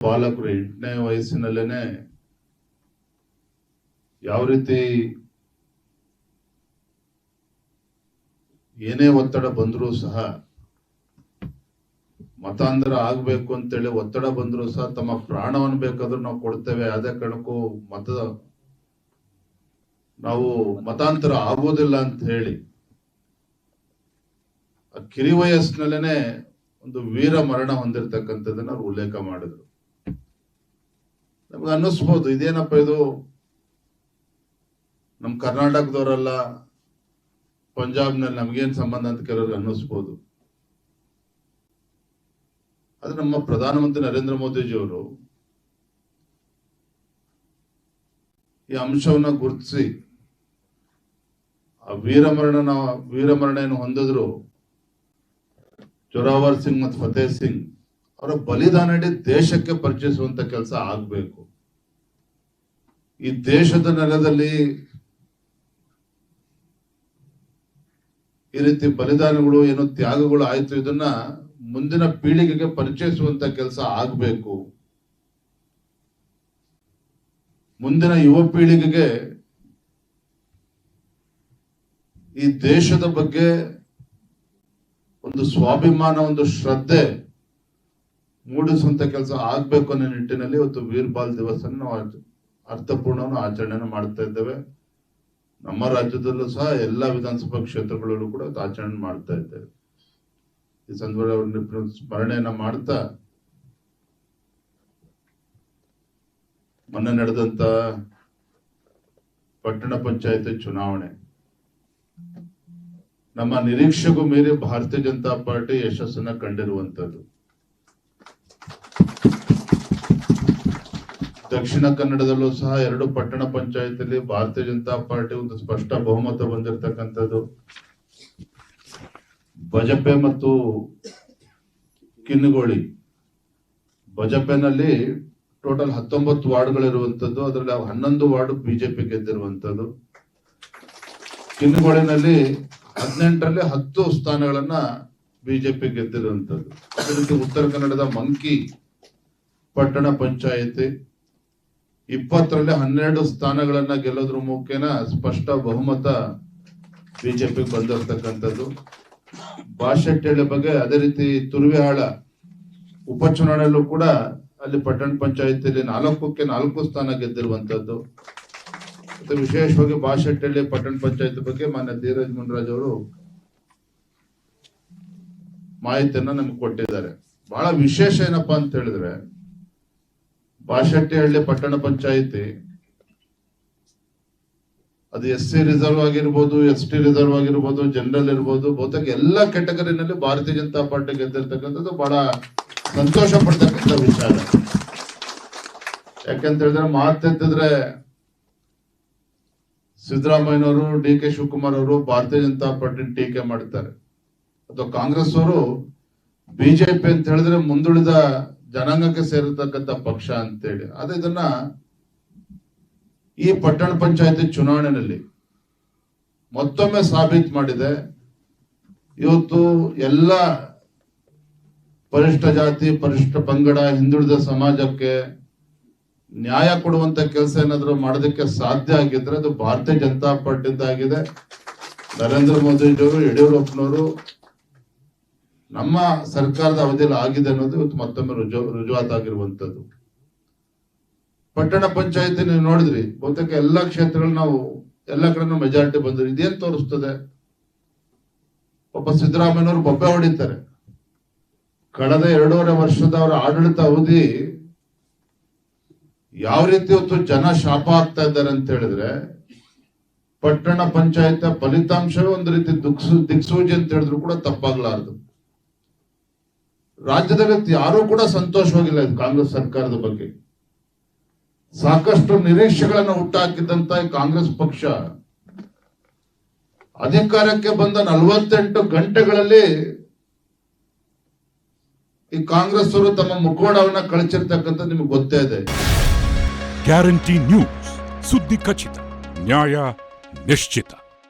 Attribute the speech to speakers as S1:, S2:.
S1: ಬಾಲಕರು ಎಂಟನೇ ವಯಸ್ಸಿನಲ್ಲೇನೆ ಯಾವ ರೀತಿ ಏನೇ ಒತ್ತಡ ಬಂದರೂ ಸಹ ಮತಾಂತರ ಆಗಬೇಕು ಅಂತೇಳಿ ಒತ್ತಡ ಬಂದರೂ ಸಹ ತಮ್ಮ ಪ್ರಾಣವನ್ನು ಬೇಕಾದ್ರೂ ನಾವು ಕೊಡ್ತೇವೆ. ಅದೇ ಕಾರಣಕ್ಕೂ ಮತ ನಾವು ಮತಾಂತರ ಆಗೋದಿಲ್ಲ ಅಂತ ಹೇಳಿ ಕಿರಿ ವಯಸ್ಸಿನಲ್ಲೇನೆ ಒಂದು ವೀರ ಮರಣ ಹೊಂದಿರತಕ್ಕಂಥದ್ದನ್ನ ಅವ್ರು ಉಲ್ಲೇಖ ಮಾಡಿದ್ರು. ನಮ್ಗೆ ಅನ್ನಿಸ್ಬೋದು. ಇದೇನಪ್ಪ ಇದು? ನಮ್ಮ ಕರ್ನಾಟಕದವರಲ್ಲ, ಪಂಜಾಬ್ನಲ್ಲಿ ನಮಗೇನು ಸಂಬಂಧ ಅಂತ ಕೆಲವ್ರಿಗೆ ಅನ್ನಿಸ್ಬೋದು. ಅದು ನಮ್ಮ ಪ್ರಧಾನಮಂತ್ರಿ ನರೇಂದ್ರ ಮೋದಿಜಿಯವರು ಈ ಅಂಶವನ್ನ ಗುರುತಿಸಿ, ಆ ವೀರಮರಣ ವೀರಮರಣ ಏನು ಹೊಂದಿದ್ರು ಜೋರಾವರ್ ಸಿಂಗ್ ಮತ್ತು ಫತೇಹ್ ಸಿಂಗ್. ಅವರ ಬಲಿದಾನ ದೇಶಕ್ಕೆ ಪರಿಚಯಿಸುವಂತ ಕೆಲಸ ಆಗ್ಬೇಕು. ಈ ದೇಶದ ನೆಲದಲ್ಲಿ ಈ ರೀತಿ ಬಲಿದಾನಗಳು, ಏನು ತ್ಯಾಗಗಳು ಆಯ್ತು, ಇದನ್ನ ಮುಂದಿನ ಪೀಳಿಗೆಗೆ ಪರಿಚಯಿಸುವಂತ ಕೆಲಸ ಆಗ್ಬೇಕು. ಮುಂದಿನ ಯುವ ಪೀಳಿಗೆಗೆ ಈ ದೇಶದ ಬಗ್ಗೆ ಒಂದು ಸ್ವಾಭಿಮಾನ, ಒಂದು ಶ್ರದ್ಧೆ ಮೂಡಿಸುವಂತ ಕೆಲಸ ಆಗ್ಬೇಕು ಅನ್ನೋ ನಿಟ್ಟಿನಲ್ಲಿ ಇವತ್ತು ವೀರ್ಬಾಲ್ ದಿವಸ ನಾವು ಅರ್ಥಪೂರ್ಣವನ್ನು ಆಚರಣೆಯನ್ನು ಮಾಡ್ತಾ ಇದ್ದೇವೆ. ನಮ್ಮ ರಾಜ್ಯದಲ್ಲೂ ಸಹ ಎಲ್ಲ ವಿಧಾನಸಭಾ ಕ್ಷೇತ್ರಗಳಲ್ಲೂ ಕೂಡ ಆಚರಣೆ ಮಾಡ್ತಾ ಇದ್ದೇವೆ. ಈ ಸಂದರ್ಭದಲ್ಲಿ ಸ್ಮರಣೆಯನ್ನ ಮಾಡ್ತಾ ಮೊನ್ನೆ ನಡೆದಂತ ಪಟ್ಟಣ ಪಂಚಾಯತ್ ಚುನಾವಣೆ. ನಮ್ಮ ನಿರೀಕ್ಷೆಗೂ ಮೀರಿ ಭಾರತೀಯ ಜನತಾ ಪಾರ್ಟಿ ಯಶಸ್ಸನ್ನ ಕಂಡಿರುವಂತದ್ದು. ದಕ್ಷಿಣ ಕನ್ನಡದಲ್ಲೂ ಸಹ ಎರಡು ಪಟ್ಟಣ ಪಂಚಾಯತಿಯಲ್ಲಿ ಭಾರತೀಯ ಜನತಾ ಪಾರ್ಟಿ ಒಂದು ಸ್ಪಷ್ಟ ಬಹುಮತ ಬಂದಿರತಕ್ಕಂಥದ್ದು ಬಜಪೆ ಮತ್ತು ಕಿನ್ನುಗೋಳಿ. ಬಜಪೆನಲ್ಲಿ ಟೋಟಲ್ ಹತ್ತೊಂಬತ್ತು ವಾರ್ಡ್ಗಳಿರುವಂಥದ್ದು, ಅದರಲ್ಲಿ ಹನ್ನೊಂದು ವಾರ್ಡ್ ಬಿಜೆಪಿ ಗೆದ್ದಿರುವಂತದ್ದು ಕಿನ್ನುಗೋಳಿನಲ್ಲಿ ಹದಿನೆಂಟರಲ್ಲಿ ಹತ್ತು ಸ್ಥಾನಗಳನ್ನ ಬಿಜೆಪಿ ಗೆದ್ದಿರುವಂತದ್ದು ಅದೇ ರೀತಿ ಉತ್ತರ ಕನ್ನಡದ ಮಂಕಿ ಪಟ್ಟಣ ಪಂಚಾಯತಿ. ಇಪ್ಪತ್ತರಲ್ಲಿ ಹನ್ನೆರಡು ಸ್ಥಾನಗಳನ್ನ ಗೆಲ್ಲೋದ್ರ ಮುಖೇನ ಸ್ಪಷ್ಟ ಬಹುಮತ ಬಿಜೆಪಿ ಬಂದಿರತಕ್ಕಂಥದ್ದು. ಬಾಶೆಟ್ಟಿಹಳ್ಳಿ ಬಗ್ಗೆ ಅದೇ ರೀತಿ ತುರುವಿಹಾಳ ಉಪಚುನಾವಣೆಯಲ್ಲೂ ಕೂಡ ಅಲ್ಲಿ ಪಟ್ಟಣ ಪಂಚಾಯತಿಯಲ್ಲಿ ನಾಲ್ಕಕ್ಕೆ ನಾಲ್ಕು ಸ್ಥಾನ ಗೆದ್ದಿರುವಂತದ್ದು ಮತ್ತೆ ವಿಶೇಷವಾಗಿ ಬಾಶೆಟ್ಟಿಹಳ್ಳಿ ಪಟ್ಟಣ ಪಂಚಾಯತ್ ಬಗ್ಗೆ ಮಾನ್ಯ ಧೀರಜ್ ಮುನ್ರಾಜ್ ಅವರು ಮಾಹಿತಿಯನ್ನ ನಮ್ಗೆ ಕೊಟ್ಟಿದ್ದಾರೆ. ಬಹಳ ವಿಶೇಷ ಏನಪ್ಪಾ ಅಂತ ಹೇಳಿದ್ರೆ ಬಾಶೆಟ್ಟಿಹಳ್ಳಿ ಪಟ್ಟಣ ಪಂಚಾಯಿತಿ. ಅದು ಎಸ್ ಸಿ ರಿಸರ್ವ್ ಆಗಿರ್ಬೋದು, ಎಸ್ ಟಿ ರಿಸರ್ವ್ ಆಗಿರ್ಬೋದು, ಜನರಲ್ ಇರ್ಬೋದು, ಬಹುತೇಕ ಎಲ್ಲ ಕ್ಯಾಟಗರಿನಲ್ಲಿ ಭಾರತೀಯ ಜನತಾ ಪಾರ್ಟಿ ಗೆದ್ದಿರ್ತಕ್ಕಂಥದ್ದು ಬಹಳ ಸಂತೋಷ ಪಡ್ತಕ್ಕಂಥ ವಿಚಾರ. ಯಾಕಂತ ಹೇಳಿದ್ರೆ ಮಾತೆತ್ತಿದ್ರೆ ಸಿದ್ದರಾಮಯ್ಯನವರು, ಡಿ ಕೆ ಶಿವಕುಮಾರ್ ಅವರು ಭಾರತೀಯ ಜನತಾ ಪಾರ್ಟಿ ಟೀಕೆ ಮಾಡ್ತಾರೆ. ಅಥವಾ ಕಾಂಗ್ರೆಸ್ ಅವರು ಬಿಜೆಪಿ ಅಂತ ಹೇಳಿದ್ರೆ ಮುಂದುಳಿದ ಜನಾಂಗಕ್ಕೆ ಸೇರಿರ್ತಕ್ಕಂಥ ಪಕ್ಷ ಅಂತೇಳಿ. ಅದೇ ಇದನ್ನ ಈ ಪಟ್ಟಣ ಪಂಚಾಯತಿ ಚುನಾವಣೆಯಲ್ಲಿ ಮತ್ತೊಮ್ಮೆ ಸಾಬೀತು ಮಾಡಿದೆ. ಇವತ್ತು ಎಲ್ಲ ಪರಿಷ್ಠ ಜಾತಿ, ಪರಿಷ್ಠ ಪಂಗಡ, ಹಿಂದುಳಿದ ಸಮಾಜಕ್ಕೆ ನ್ಯಾಯ ಕೊಡುವಂತ ಕೆಲಸ ಏನಾದ್ರು ಮಾಡೋದಕ್ಕೆ ಸಾಧ್ಯ ಆಗಿದ್ರೆ ಅದು ಭಾರತೀಯ ಜನತಾ ಪಾರ್ಟಿದ್ದಾಗಿದೆ ನರೇಂದ್ರ ಮೋದಿಜಿಯವರು ಯಡಿಯೂರಪ್ಪನವರು ನಮ್ಮ ಸರ್ಕಾರದ ಅವಧಿಯಲ್ಲಿ ಆಗಿದೆ ಅನ್ನೋದು ಇವತ್ತು ಮತ್ತೊಮ್ಮೆ ರುಜು ರುಜುವಾತಾಗಿರುವಂತದ್ದು ಪಟ್ಟಣ ಪಂಚಾಯತಿ ನೀವು ನೋಡಿದ್ರಿ, ಬಹುತೇಕ ಎಲ್ಲಾ ಕ್ಷೇತ್ರಗಳು ನಾವು ಎಲ್ಲ ಕಡೆನೂ ಮೆಜಾರಿಟಿ ಬಂದ್ರು. ಇದೇನ್ ತೋರಿಸ್ತದೆ? ಒಬ್ಬ ಸಿದ್ದರಾಮಯ್ಯನವರು ಬೊಬ್ಬೆ ಹೊಡಿತಾರೆ. ಕಳೆದ ಎರಡೂವರೆ ವರ್ಷದ ಅವರ ಆಡಳಿತ ಅವಧಿ ಯಾವ ರೀತಿ ಹೊತ್ತು ಜನ ಶಾಪ ಆಗ್ತಾ ಇದ್ದಾರೆ ಅಂತ ಹೇಳಿದ್ರೆ, ಪಟ್ಟಣ ಪಂಚಾಯತ್ ಫಲಿತಾಂಶವೇ ಒಂದು ರೀತಿ ದುಕ್ಸು, ದಿಕ್ಸೂಜಿ ಅಂತ ಹೇಳಿದ್ರು ಕೂಡ ತಪ್ಪಾಗ್ಲಾರ್ದು. ರಾಜ್ಯದಲ್ಲಿ ಯಾರೂ ಕೂಡ ಸಂತೋಷವಾಗಿಲ್ಲ ಕಾಂಗ್ರೆಸ್ ಸರ್ಕಾರದ ಬಗ್ಗೆ. ಸಾಕಷ್ಟು ನಿರೀಕ್ಷೆಗಳನ್ನು ಹುಟ್ಟಾಕಿದ್ದಂತ ಕಾಂಗ್ರೆಸ್ ಪಕ್ಷ ಅಧಿಕಾರಕ್ಕೆ ಬಂದ ನಲವತ್ತೆಂಟು ಗಂಟೆಗಳಲ್ಲಿ ಈ ಕಾಂಗ್ರೆಸ್ ಅವರು ತಮ್ಮ ಮುಖೋಡವನ್ನ ಕಳಚಿರ್ತಕ್ಕಂಥ ನಿಮ್ಗೆ ಗೊತ್ತೇ ಇದೆ.
S2: ಗ್ಯಾರಂಟಿ ನ್ಯೂಸ್ ಸುದ್ದಿ ಖಚಿತ, ನ್ಯಾಯ ನಿಶ್ಚಿತ.